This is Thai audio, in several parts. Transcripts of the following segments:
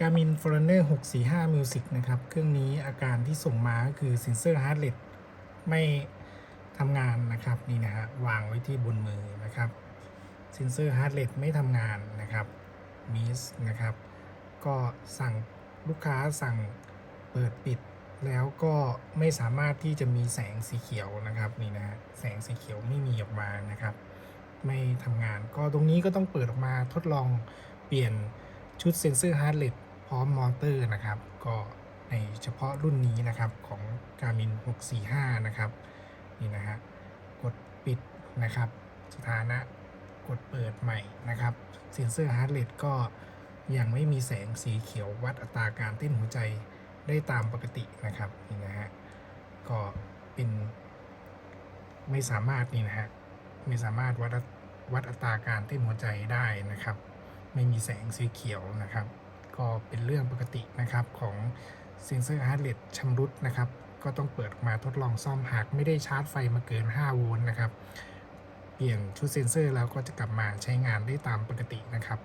Garmin Forerunner 645 Music นะครับ เครื่องนี้อาการที่ส่งมาก็คือเซนเซอร์ heart rate ไม่ทำงานนะครับนี่นะฮะวางไว้ที่บนมือนะครับเซนเซอร์ heart rate ไม่ทำงานนะครับมิสนะครับ ก็สั่งลูกค้าสั่งเปิดปิดแล้วก็ไม่สามารถที่จะมีแสงสีเขียวนะครับนี่นะฮะแสงสีเขียวไม่มีออกมานะครับ ไม่ทำงาน ก็ตรงนี้ก็ต้องเปิดออกมาทดลองเปลี่ยนชุดเซ็นเซอร์ฮาร์ดเรท ร้อมมอเตอร์นะครับ ก็ในเฉพาะรุ่นนี้นะครับของ Garmin 645 นะครับ นี่นะฮะกดปิดนะครับ สถานะกดเปิดใหม่นะครับเซ็นเซอร์ฮาร์ดเรทก็ยังไม่มีแสงสีเขียววัดอัตราการเต้นหัวใจได้ตามปกตินะครับนี่นะฮะก็เป็น ไม่สามารถนี่นะฮะไม่สามารถวัดวัดอัตราการเต้นหัวใจได้นะครับ ไม่มีแสงสีเขียวนะครับ ก็เป็นเรื่องปกตินะครับของเซ็นเซอร์ฮาร์ดเรทชำรุดนะครับ ก็ต้องเปิดมาทดลองซ่อมหากไม่ได้ชาร์จไฟมาเกิน 5 โวลต์นะครับ เปลี่ยนชุดเซ็นเซอร์แล้วก็จะกลับมาใช้งานได้ตามปกตินะครับ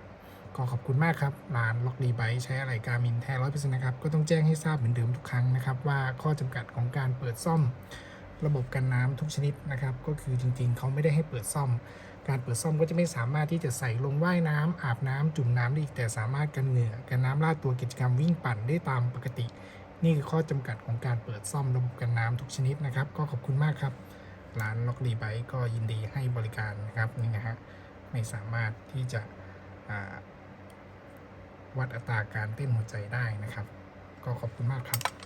ก็ขอบคุณมากครับ ร้านล็อกดีไบใช้อะไรการมินแท้ร้อยเปอร์เซ็นต์นะครับ ก็ต้องแจ้งให้ทราบเหมือนเดิมทุกครั้งนะครับ ว่าข้อจำกัดของการเปิดซ่อม ระบบกันน้ำทุกชนิดนะครับ ก็คือจริงๆ เขาไม่ได้ให้เปิดซ่อม การเปิดซ่อมก็จะไม่สามารถที่จะใส่ลงว่ายน้ำอาบน้ำจุ่มน้ำได้อีกแต่สามารถกันเหงื่อกันน้ำลาดตัวกิจกรรมวิ่งปั่นได้ตามปกติ นี่คือข้อจำกัดของการเปิดซ่อมระบบกันน้ำทุกชนิดนะครับ ก็ขอบคุณมากครับ ร้านล็อกดีไบก็ยินดีให้บริการนะครับนี่นะฮะไม่สามารถที่จะวัดอัตราการเต้นหัวใจได้นะครับ ก็ขอบคุณมากครับ